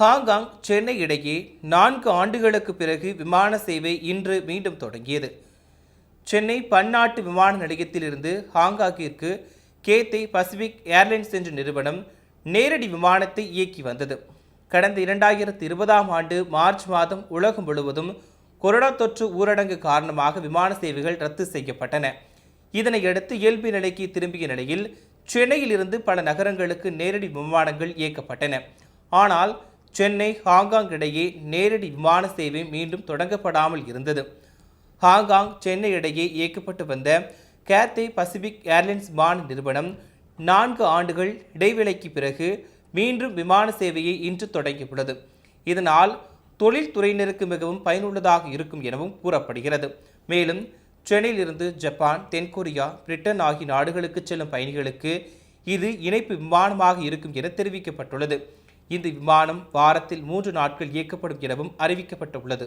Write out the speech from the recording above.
Hong Kong Chennai இடையே நான்கு ஆண்டுகளுக்கு பிறகு விமான சேவை இன்று மீண்டும் தொடங்கியது. சென்னை பன்னாட்டு விமான நிலையத்திலிருந்து ஹாங்காங்கிற்கு கேத்தை பசிபிக் ஏர்லைன்ஸ் என்ற நிறுவனம் நேரடி விமானத்தை இயக்கி வந்தது. கடந்த இரண்டாயிரத்தி இருபதாம் ஆண்டு மார்ச் மாதம் உலகம் முழுவதும் கொரோனா தொற்று ஊரடங்கு காரணமாக விமான சேவைகள் ரத்து செய்யப்பட்டன. இதனையடுத்து இயல்பு நிலைக்கு திரும்பிய நிலையில் சென்னையிலிருந்து பல நகரங்களுக்கு நேரடி விமானங்கள் இயக்கப்பட்டன. ஆனால் சென்னை ஹாங்காங் இடையே நேரடி விமான சேவை மீண்டும் தொடங்கப்படாமல் இருந்தது. ஹாங்காங் சென்னை இடையே இயக்கப்பட்டு வந்த கேத்தே பசிபிக் ஏர்லைன்ஸ் விமான நிறுவனம் நான்கு ஆண்டுகள் இடைவேளைக்கு பிறகு மீண்டும் விமான சேவையை இன்று தொடங்கியுள்ளது. இதனால் தொழில்துறையினருக்கு மிகவும் பயனுள்ளதாக இருக்கும் எனவும் கூறப்படுகிறது. மேலும் சென்னையிலிருந்து ஜப்பான் தென்கொரியா பிரிட்டன் ஆகிய நாடுகளுக்கு செல்லும் பயணிகளுக்கு இது இணைப்பு விமானமாக இருக்கும் என தெரிவிக்கப்பட்டுள்ளது. இந்த விமானம் வாரத்தில் மூன்று நாட்கள் இயக்கப்படும் எனவும் அறிவிக்கப்பட்டுள்ளது.